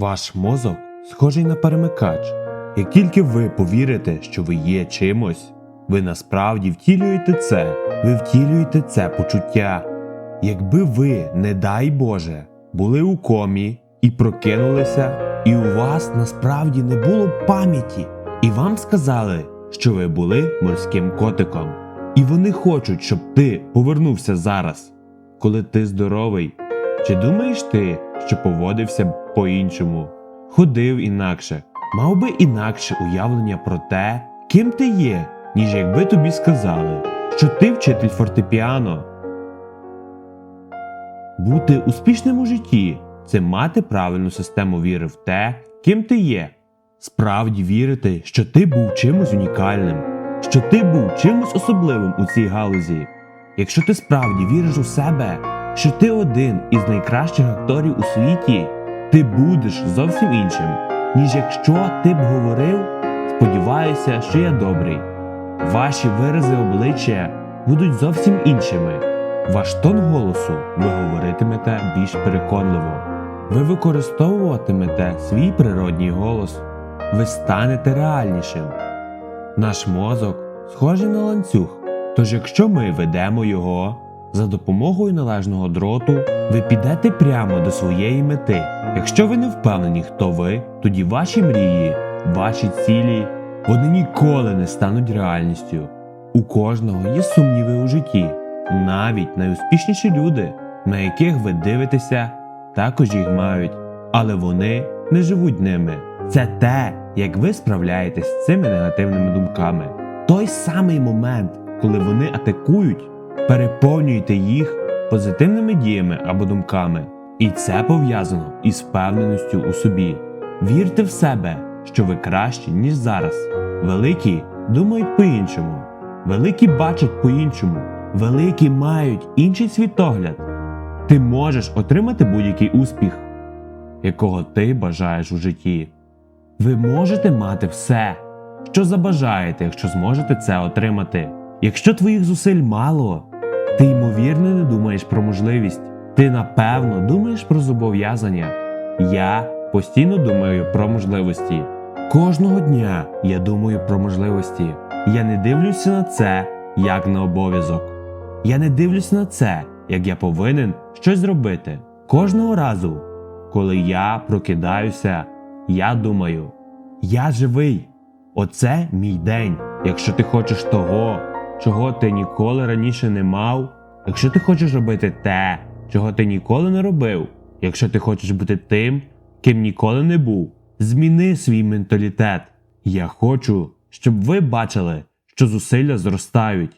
Ваш мозок схожий на перемикач. Як тільки ви повірите, що ви є чимось, ви насправді втілюєте це, ви втілюєте це почуття. Якби ви, не дай Боже, були у комі і прокинулися, і у вас насправді не було пам'яті, і вам сказали, що ви були морським котиком, і вони хочуть, щоб ти повернувся зараз, коли ти здоровий. Чи думаєш ти, що поводився б по-іншому, ходив інакше, мав би інакше уявлення про те, ким ти є, ніж якби тобі сказали, що ти вчитель фортепіано? Бути успішним у житті це мати правильну систему віри в те, ким ти є. Справді вірити, що ти був чимось унікальним, що ти був чимось особливим у цій галузі. Якщо ти справді віриш у себе, що ти один із найкращих акторів у світі, ти будеш зовсім іншим, ніж якщо ти б говорив, сподіваюся, що я добрий. Ваші вирази обличчя будуть зовсім іншими. Ваш тон голосу ви говоритимете більш переконливо. Ви використовуватимете свій природній голос. Ви станете реальнішим. Наш мозок схожий на ланцюг. Тож, якщо ми ведемо його за допомогою належного дроту, ви підете прямо до своєї мети. Якщо ви не впевнені, хто ви, тоді ваші мрії, ваші цілі, вони ніколи не стануть реальністю. У кожного є сумніви у житті. Навіть найуспішніші люди, на яких ви дивитеся, також їх мають, але вони не живуть ними. Це те, як ви справляєтесь з цими негативними думками. Той самий момент, коли вони атакують, переповнюйте їх позитивними діями або думками. І це пов'язано із впевненістю у собі. Вірте в себе, що ви кращі, ніж зараз. Великі думають по-іншому, великі бачать по-іншому, великі мають інший світогляд. Ти можеш отримати будь-який успіх, якого ти бажаєш у житті. Ви можете мати все, що забажаєте, якщо зможете це отримати. Якщо твоїх зусиль мало, ти ймовірно не думаєш про можливість. Ти напевно думаєш про зобов'язання. Я постійно думаю про можливості. Кожного дня я думаю про можливості. Я не дивлюся на це як на обов'язок. Я не дивлюся на це, як я повинен щось зробити. Кожного разу, коли я прокидаюся, я думаю, я живий. Оце мій день. Якщо ти хочеш того, чого ти ніколи раніше не мав, якщо ти хочеш робити те, чого ти ніколи не робив, якщо ти хочеш бути тим, ким ніколи не був, зміни свій менталітет. Я хочу, щоб ви бачили, що зусилля зростають.